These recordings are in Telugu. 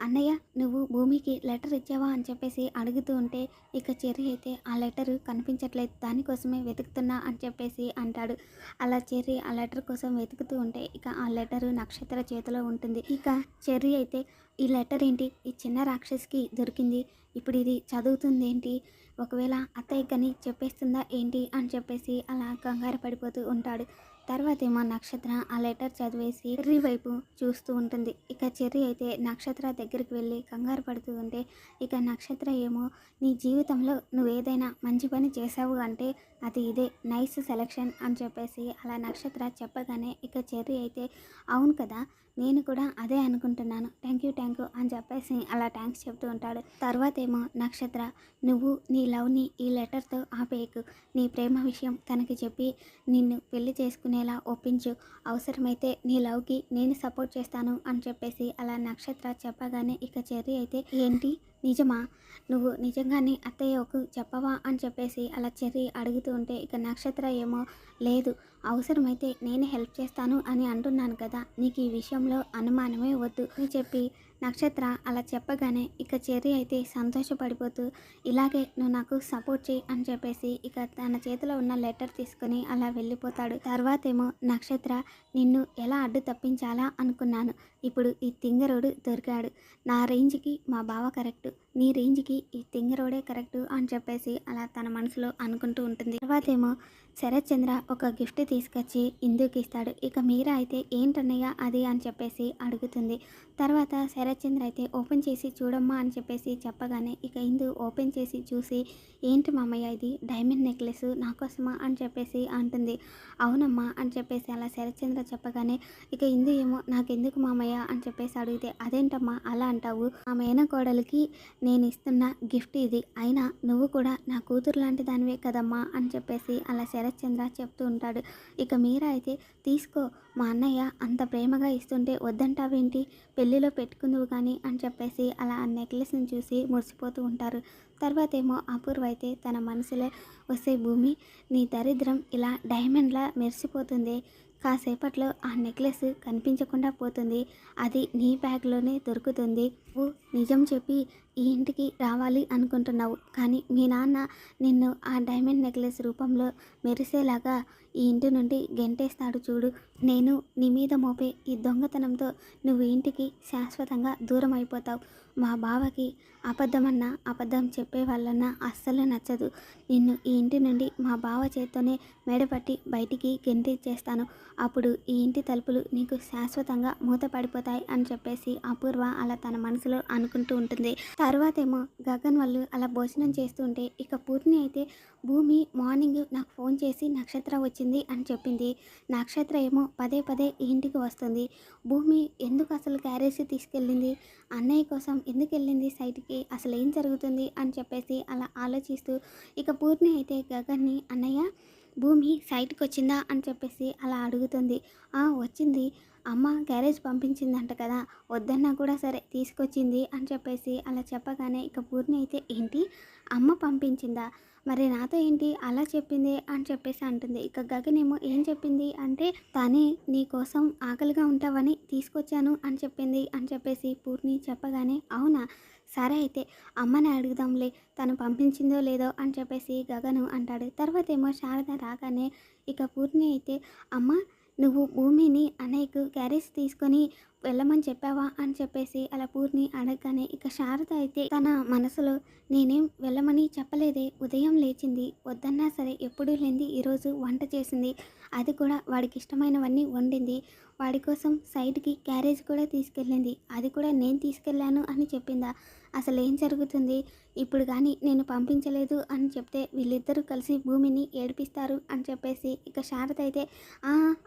అన్నయ్య నువ్వు భూమికి లెటర్ ఇచ్చావా అని చెప్పేసి అడుగుతూ ఉంటే ఇక చెర్రి అయితే ఆ లెటర్ కనిపించట్లేదు దానికోసమే వెతుకుతున్నా అని చెప్పేసి అంటాడు. అలా చెర్రి ఆ లెటర్ కోసం వెతుకుతూ ఉంటే ఇక ఆ లెటర్ నక్షత్ర చేతిలో ఉంటుంది. ఇక చెర్రి అయితే ఈ లెటర్ ఏంటి? ఈ చిన్న రాక్షసికి దొరికింది. ఇప్పుడు ఇది చదువుతుంది ఏంటి ఒకవేళ అత్తయ్య కానీ చెప్పేస్తుందా ఏంటి? అని చెప్పేసి అలా కంగారు పడిపోతూ ఉంటాడు. తర్వాత ఏమో నక్షత్ర ఆ లెటర్ చదివేసి చెర్రీ వైపు చూస్తూ ఉంటుంది. ఇక చెర్రీ అయితే నక్షత్ర దగ్గరికి వెళ్ళి కంగారు పడుతూ ఉంటే ఇక నక్షత్ర ఏమో నీ జీవితంలో నువ్వు ఏదైనా మంచి పని చేసావు అంటే అది ఇదే నైస్ సెలెక్షన్ అని చెప్పేసి అలా నక్షత్ర చెప్పగానే ఇక చెర్రీ అయితే అవును కదా నేను కూడా అదే అనుకుంటున్నాను థ్యాంక్ యూ థ్యాంక్ యూ అని చెప్పేసి అలా థ్యాంక్స్ చెప్తూ ఉంటాడు. తర్వాత ఏమో నక్షత్ర నువ్వు నీ లవ్ని ఈ లెటర్తో ఆపేయకు నీ ప్రేమ విషయం తనకి చెప్పి నిన్ను పెళ్ళి చేసుకునేలా ఒప్పించు. అవసరమైతే నీ లవ్కి నేను సపోర్ట్ చేస్తాను అని చెప్పేసి అలా నక్షత్ర చెప్పగానే ఇక చెర్రీ అయితే ఏంటి నిజమా? నువ్వు నిజంగానే అత్తయ్యకు చెప్పవా అని చెప్పేసి అలా చెర్రి అడుగుతూ ఉంటే ఇక నక్షత్ర ఏమో లేదు. అవసరమైతే నేనే హెల్ప్ చేస్తాను అని అంటున్నాను కదా. నీకు ఈ విషయంలో అనుమానమే వద్దు. అని చెప్పి నక్షత్ర అలా చెప్పగానే ఇక చెర్రీ అయితే సంతోషపడిపోతూ ఇలాగే నువ్వు నాకు సపోర్ట్ చేయి అని చెప్పేసి ఇక తన చేతిలో ఉన్న లెటర్ తీసుకుని అలా వెళ్ళిపోతాడు. తర్వాత ఏమో నక్షత్ర నిన్ను ఎలా అడ్డు తప్పించాలా? అనుకున్నాను. ఇప్పుడు ఈ తింగరోడు దొరికాడు. నా రేంజ్కి మా బావ కరెక్ట్ నీ రేంజ్కి ఈ తింగరోడే కరెక్ట్ అని చెప్పేసి అలా తన మనసులో అనుకుంటూ ఉంటుంది. తర్వాత ఏమో శరత్ చంద్ర ఒక గిఫ్ట్ తీసుకొచ్చి ఇందుకు ఇస్తాడు. ఇక మీరా అయితే ఏంటన్నయ్య అది అని చెప్పేసి అడుగుతుంది. తర్వాత శరత్ చంద్ర అయితే ఓపెన్ చేసి చూడమ్మా అని చెప్పేసి చెప్పగానే ఇక ఇందు ఓపెన్ చేసి చూసి ఏంటి మామయ్య ఇది? డైమండ్ నెక్లెస్ నా కోసమా అని చెప్పేసి అంటుంది. అవునమ్మా అని చెప్పేసి అలా శరత్ చంద్ర చెప్పగానే ఇక ఇందు ఏమో నాకెందుకు మామయ్య అని చెప్పేసి అడిగితే అదేంటమ్మా అలా అంటావు? ఆ మేనకోడలికి నేను ఇస్తున్న గిఫ్ట్ ఇది. అయినా నువ్వు కూడా నా కూతురు లాంటి దానివే కదమ్మా అని చెప్పేసి అలా శరత్ చంద్ర చెప్తూ ఉంటాడు. ఇక మీరా అయితే తీసుకో మా అన్నయ్య అంత ప్రేమగా ఇస్తుంటే వద్దంటావేంటి? పెళ్ళిలో పెట్టుకుందువు కానీ అని చెప్పేసి అలా ఆ నెక్లెస్ని చూసి మురిసిపోతూ ఉంటారు. తర్వాత ఏమో అపూర్వ అయితే తన మనసులో వస్తే భూమి నీ దరిద్రం ఇలా డైమండ్లా మెరిసిపోతుంది. కాసేపట్లో ఆ నెక్లెస్ కనిపించకుండా పోతుంది. అది నీ బ్యాగ్లోనే దొరుకుతుంది. నువ్వు నిజం చెప్పి ఈ ఇంటికి రావాలి అనుకుంటున్నావు. కానీ మీ నాన్న నిన్ను ఆ డైమండ్ నెక్లెస్ రూపంలో మెరిసేలాగా ఈ ఇంటి నుండి గెంటేస్తాడు చూడు. నేను నీ మీద మోపే ఈ దొంగతనంతో నువ్వు ఇంటికి శాశ్వతంగా దూరం అయిపోతావు. మా బావకి అబద్ధమన్నా అబద్ధం చెప్పే వాళ్ళన్నా అస్సలు నచ్చదు. నిన్ను ఈ ఇంటి నుండి మా బావ చేత్తోనే మెడపట్టి బయటికి గెంటిచ్చేస్తాను. అప్పుడు ఈ ఇంటి తలుపులు నీకు శాశ్వతంగా మూతపడిపోతాయి అని చెప్పేసి అపూర్వ అలా తన మనసులో అనుకుంటూ ఉంటుంది. తర్వాత ఏమో గగన్ వాళ్ళు అలా భోజనం చేస్తుంటే ఇక పూర్ణి అయితే భూమి మార్నింగ్ నాకు ఫోన్ చేసి నక్షత్ర వచ్చింది అని చెప్పింది. నక్షత్ర ఏమో పదే పదే ఇంటికి వస్తుంది. భూమి ఎందుకు అసలు క్యారేజ్ తీసుకెళ్ళింది? అన్నయ్య కోసం ఎందుకు వెళ్ళింది సైట్కి? అసలు ఏం జరుగుతుంది? అని చెప్పేసి అలా ఆలోచిస్తూ ఇక పూర్ణి అయితే గగన్ని అన్నయ్య భూమి సైట్కి వచ్చిందా? అని చెప్పేసి అలా అడుగుతుంది. వచ్చింది. అమ్మ గ్యారేజ్ పంపించిందంట కదా వద్దన్నా కూడా సరే తీసుకొచ్చింది అని చెప్పేసి అలా చెప్పగానే ఇక పూర్ణి అయితే ఏంటి? అమ్మ పంపించిందా? మరి నాతో ఏంటి? అలా చెప్పింది అని చెప్పేసి అంటుంది. ఇక గగనేమో ఏం చెప్పింది అంటే తానే నీ కోసం ఆకలిగా ఉంటావని తీసుకొచ్చాను అని చెప్పింది అని చెప్పేసి పూర్ణి చెప్పగానే అవునా? సరే అయితే అమ్మని అడుగుదాంలే తను పంపించిందో లేదో అని చెప్పేసి గగను అంటాడు. తర్వాత ఏమో శారద రాగానే ఇక పూర్ణి అయితే అమ్మ నువ్వు భూమిని అనేక క్యారేజ్ తీసుకొని వెళ్ళమని చెప్పావా అని చెప్పేసి అలా పూర్ణి అడగగానే ఇక శారద అయితే తన మనసులో నేనేం వెళ్ళమని చెప్పలేదే ఉదయం లేచింది వద్దన్నా సరే ఎప్పుడూ లేనిది ఈరోజు వంట చేసింది అది కూడా వాడికి ఇష్టమైనవన్నీ వండింది వాడి కోసం సైడ్కి క్యారేజ్ కూడా తీసుకెళ్ళింది అది కూడా నేను తీసుకెళ్ళాను అని చెప్పిందా. అసలు ఏం జరుగుతుంది? ఇప్పుడు కానీ నేను పంపించలేదు అని చెప్తే వీళ్ళిద్దరూ కలిసి భూమిని ఏడిపిస్తారు అని చెప్పేసి ఇక శారద అయితే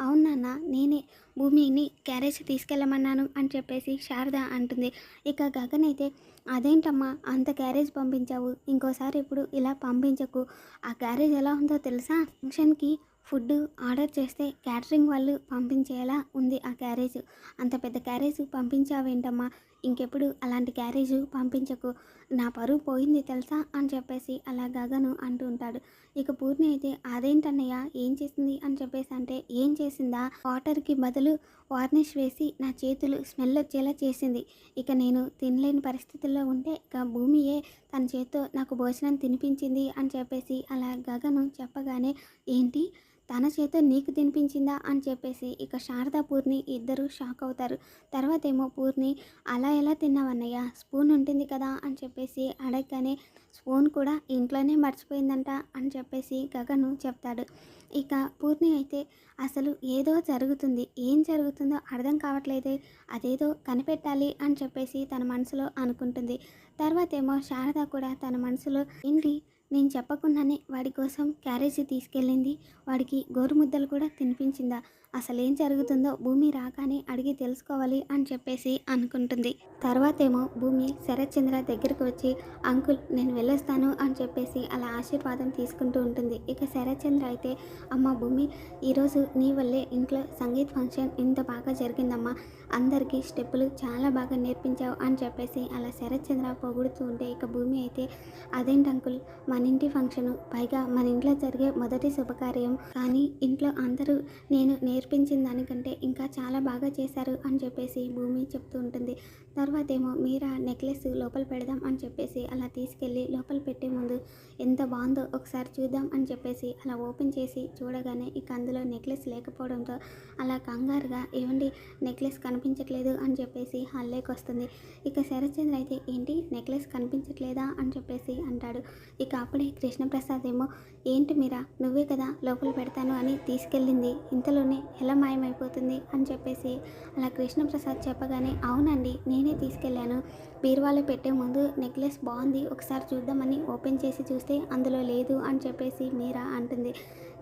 అవును నాన్న నేనే భూమిని క్యారేజ్ తీసుకెళ్ళమన్నాను అని చెప్పేసి శారద అంటుంది. ఇక గగన్ అయితే అదేంటమ్మా అంత క్యారేజ్ పంపించావు ఇంకోసారి ఇప్పుడు ఇలా పంపించకు. ఆ క్యారేజ్ ఎలా ఉందో తెలుసా? ఫంక్షన్కి ఫుడ్ ఆర్డర్ చేస్తే క్యాటరింగ్ వాళ్ళు పంపించేలా ఉంది ఆ క్యారేజ్. అంత పెద్ద క్యారేజ్ పంపించావేంటమ్మా? ఇంకెప్పుడు అలాంటి క్యారేజ్ పంపించకు. నా పరువు పోయింది తెలుసా? అని చెప్పేసి అలా గగను అంటూ ఉంటాడు. ఇక పూర్ణి అయితే అదేంటన్నయ్య? ఏం చేసింది? అని చెప్పేసి అంటే ఏం చేసిందా? వాటర్కి బదులు వార్నిష్ వేసి నా చేతులు స్మెల్ వచ్చేలా చేసింది. ఇక నేను తినలేని పరిస్థితుల్లో ఉంటే ఇక భూమియే తన చేత్తో నాకు భోజనం తినిపించింది అని చెప్పేసి అలా గగను చెప్పగానే ఏంటి? తన చేత నీకు తినిపించిందా అని చెప్పేసి ఇక శారదా పూర్ణి ఇద్దరు షాక్ అవుతారు. తర్వాత ఏమో పూర్ణి అలా ఎలా తిన్నావన్నయ్య? స్పూన్ ఉంటుంది కదా? అని చెప్పేసి అడగగానే స్పూన్ కూడా ఇంట్లోనే మర్చిపోయిందంట అని చెప్పేసి గగను చెప్తాడు. ఇక పూర్ణి అయితే అసలు ఏదో జరుగుతుంది. ఏం జరుగుతుందో అర్థం కావట్లేదే. అదేదో కనిపెట్టాలి అని చెప్పేసి తన మనసులో అనుకుంటుంది. తర్వాత ఏమో శారద కూడా తన మనసులో ఏంటి? నేను చెప్పకుండానే వాడి కోసం క్యారేజీ తీసుకెళ్ళింది. వాడికి గోరుముద్దలు కూడా తినిపించిందా? అసలేం జరుగుతుందో భూమి రాగానే అడిగి తెలుసుకోవాలి అని చెప్పేసి అనుకుంటుంది. తర్వాత ఏమో భూమి శరత్చంద్ర దగ్గరకు వచ్చి అంకుల్ నేను వెళ్ళొస్తాను అని చెప్పేసి అలా ఆశీర్వాదం తీసుకుంటూ ఉంటుంది. ఇక శరత్చంద్ర అయితే అమ్మ భూమి ఈరోజు నీ వల్లే ఇంట్లో సంగీత్ ఫంక్షన్ ఇంత బాగా జరిగిందమ్మా. అందరికీ స్టెప్పులు చాలా బాగా నేర్పించావు అని చెప్పేసి అలా శరత్చంద్ర పొగుడుతూ ఉంటే ఇక భూమి అయితే అదేంటి అంకుల్ మన ఇంటి ఫంక్షను పైగా మన ఇంట్లో జరిగే మొదటి శుభకార్యం. కానీ ఇంట్లో అందరూ నేను నేర్పించిన దానికంటే ఇంకా చాలా బాగా చేశారు అని చెప్పేసి భూమి చెప్తూ ఉంటుంది. తర్వాత ఏమో మీరా నెక్లెస్ లోపల పెడదాం అని చెప్పేసి అలా తీసుకెళ్ళి లోపల పెట్టే ముందు ఎంత బాగుందో ఒకసారి చూద్దాం అని చెప్పేసి అలా ఓపెన్ చేసి చూడగానే ఇక అందులో నెక్లెస్ లేకపోవడంతో అలా కంగారుగా ఏమండి నెక్లెస్ కనిపించట్లేదు అని చెప్పేసి హల్లేకి వస్తుంది. ఇక శరత్చంద్ర అయితే ఏంటి నెక్లెస్ కనిపించట్లేదా అని చెప్పేసి అంటాడు. ఇక అప్పుడే కృష్ణప్రసాద్ ఏమో ఏంటి మీరా నువ్వే కదా లోపల పెడతాను అని తీసుకెళ్ళింది. ఇంతలోనే ఎలా మాయమైపోతుంది అని చెప్పేసి అలా కృష్ణప్రసాద్ చెప్పగానే అవునండి నేను తీసుకెళ్ళాను. బీరువాలో పెట్టే ముందు నెక్లెస్ బాగుంది. ఒకసారి చూద్దామని ఓపెన్ చేసి చూస్తే అందులో లేదు అని చెప్పేసి మీరా అంటుంది.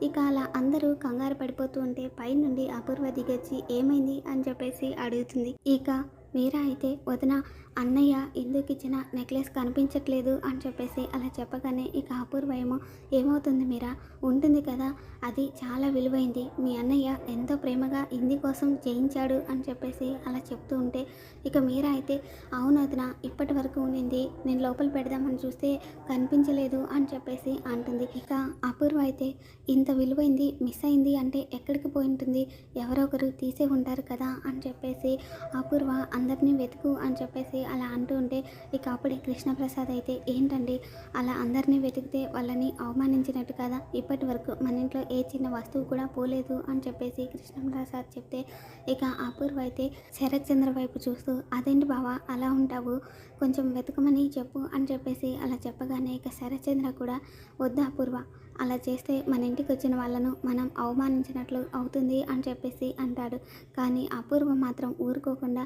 ఇక అలా అందరూ కంగారు పడిపోతూ ఉంటే పైనుండి అపూర్వ దిగొచ్చి ఏమైంది అని చెప్పేసి అడుగుతుంది. ఇక మీరా అయితే వదిన అన్నయ్య ఎందుకు ఇచ్చిన నెక్లెస్ కనిపించట్లేదు అని చెప్పేసి అలా చెప్పగానే ఇక అపూర్వ ఏమో ఏమవుతుంది మీరా? ఉంటుంది కదా అది చాలా విలువైంది. మీ అన్నయ్య ఎంతో ప్రేమగా ఇంది కోసం చేయించాడు అని చెప్పేసి అలా చెప్తూ ఉంటే ఇక మీరా అయితే అవును వదిన ఇప్పటి వరకు ఉండింది నేను లోపల పెడదామని చూస్తే కనిపించలేదు అని చెప్పేసి అంటుంది. ఇక అపూర్వ అయితే ఇంత విలువైంది మిస్ అయింది అంటే ఎక్కడికి పోయి ఉంటుంది? ఎవరో ఒకరు తీసే ఉంటారు కదా అని చెప్పేసి అపూర్వ అందరినీ వెతుకు అని చెప్పేసి అలా అంటూ ఉంటే ఇక అప్పుడే కృష్ణప్రసాద్ అయితే ఏంటండి? అలా అందరినీ వెతికితే వాళ్ళని అవమానించినట్టు కదా? ఇప్పటి వరకు మన ఇంట్లో ఏ చిన్న వస్తువు కూడా పోలేదు అని చెప్పేసి కృష్ణప్రసాద్ చెప్తే ఇక అపూర్వ అయితే శరత్ చంద్ర వైపు చూస్తూ అదేంటి బావా అలా ఉంటావు? కొంచెం వెతకమని చెప్పు అని చెప్పేసి అలా చెప్పగానే ఇక శరత్ చంద్ర కూడా వద్దా అపూర్వ అలా చేస్తే మన ఇంటికి వచ్చిన వాళ్ళను మనం అవమానించినట్లు అవుతుంది అని చెప్పేసి అంటాడు. కానీ అపూర్వ మాత్రం ఊరుకోకుండా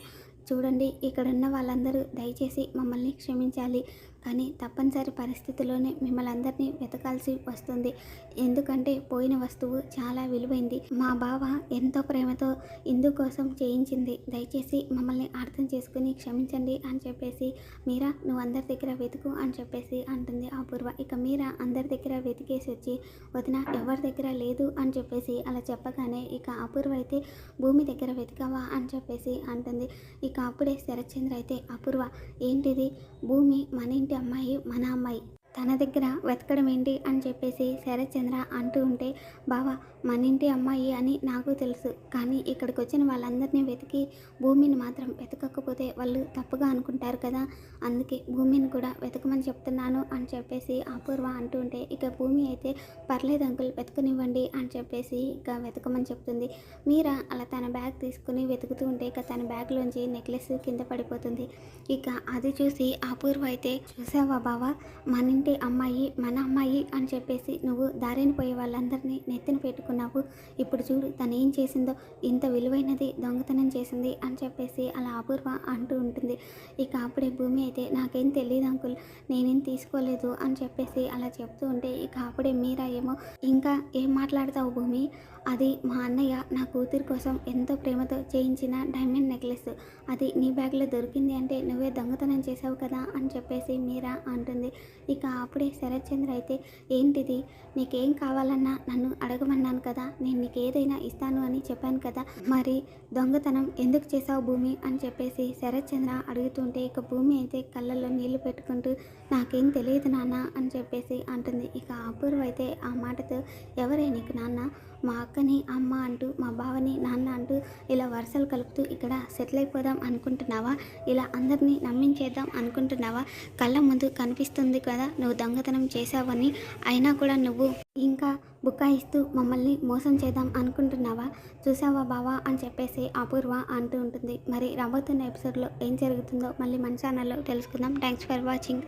చూడండి ఇక్కడ ఉన్న వాళ్ళందరూ దయచేసి మమ్మల్ని క్షమించాలి. కానీ తప్పనిసరి పరిస్థితుల్లోనే మిమ్మల్ని అందరినీ వెతకాల్సి వస్తుంది. ఎందుకంటే పోయిన వస్తువు చాలా విలువైంది. మా బావ ఎంతో ప్రేమతో ఇందుకోసం చేయించింది. దయచేసి మమ్మల్ని అర్థం చేసుకుని క్షమించండి అని చెప్పేసి మీరా నువ్వు అందరి దగ్గర వెతుకు అని చెప్పేసి అంటుంది అపూర్వ. ఇక మీరా అందరి దగ్గర వెతికేసి వచ్చి వదిన ఎవరి దగ్గర లేదు అని చెప్పేసి అలా చెప్పగానే ఇక అపూర్వ అయితే భూమి దగ్గర వెతికావా అని చెప్పేసి అంటుంది. ఇక అప్పుడే శరత్చంద్ర అయితే అపూర్వ ఏంటిది? భూమి మన ఇంటి అమ్మాయి మన అమ్మాయి. తన దగ్గర వెతకడం ఏంటి అని చెప్పేసి శరత్చంద్ర అంటూ ఉంటే బావా మన ఇంటి అమ్మాయి అని నాకు తెలుసు. కానీ ఇక్కడికి వచ్చిన వాళ్ళందరినీ వెతికి భూమిని మాత్రం వెతకకపోతే వాళ్ళు తప్పుగా అనుకుంటారు కదా. అందుకే భూమిని కూడా వెతకమని చెప్తున్నాను అని చెప్పేసి అపూర్వ అంటూ ఉంటే ఇక భూమి అయితే పర్లేదు అంకుల్ వెతకనివ్వండి అని చెప్పేసి ఇక వెతకమని చెప్తుంది. మీరా అలా తన బ్యాగ్ తీసుకుని వెతుకుతూ ఉంటే ఇక తన బ్యాగ్లోంచి నెక్లెస్ కింద పడిపోతుంది. ఇక అది చూసి అపూర్వ అయితే చూసావా బావా మన ఇంటి అమ్మాయి మన అమ్మాయి అని చెప్పేసి నువ్వు దారిని పోయే వాళ్ళందరినీ నెత్తిన పెట్టుకుని అనుకున్నావు. ఇప్పుడు చూడు తను ఏం చేసిందో ఇంత విలువైనది దొంగతనం చేసింది అని చెప్పేసి అలా అపూర్వ అంటూ ఉంటుంది. ఇక అప్పుడే భూమి అయితే నాకేం తెలియదు అంకుల్ నేనేం తీసుకోలేదు అని చెప్పేసి అలా చెప్తూ ఉంటే ఇక అప్పుడే మీరా ఏమో ఇంకా ఏం మాట్లాడతావు భూమి? అది మా అన్నయ్య నా కూతురి కోసం ఎంతో ప్రేమతో చేయించిన డైమండ్ నెక్లెస్ అది నీ బ్యాగ్లో దొరికింది అంటే నువ్వే దొంగతనం చేసావు కదా అని చెప్పేసి మీరా అంటుంది. ఇక అప్పుడే శరత్చంద్ర అయితే ఏంటిది? నీకేం కావాలన్నా నన్ను అడగమన్నాను కదా నేను నీకు ఏదైనా ఇస్తాను అని చెప్పాను కదా మరి దొంగతనం ఎందుకు చేసావు భూమి అని చెప్పేసి శరత్ చంద్ర అడుగుతుంటే ఇక భూమి అయితే కళ్ళల్లో నీళ్ళు పెట్టుకుంటూ నాకేం తెలియదు నాన్న అని చెప్పేసి అంటుంది. ఇక అపూర్వ అయితే ఆ మాటతో ఎవరే నీకు నాన్న? మా అక్కని అమ్మ అంటూ మా బావని నాన్న అంటూ ఇలా వరుసలు కలుపుతూ ఇక్కడ సెటిల్ అయిపోదాం అనుకుంటున్నావా? ఇలా అందరినీ నమ్మించేద్దాం అనుకుంటున్నావా? కళ్ళ ముందు కనిపిస్తుంది కదా నువ్వు దొంగతనం చేసావని అయినా కూడా నువ్వు ఇంకా బుకాయిస్తూ మమ్మల్ని మోసం చేద్దాం అనుకుంటున్నావా? చూసావా బావా అని చెప్పేసి అపూర్వ అంటూ ఉంటుంది. మరి రాబోతున్న ఎపిసోడ్లో ఏం జరుగుతుందో మళ్ళీ మన ఛానల్లో తెలుసుకుందాం. Thanks for watching.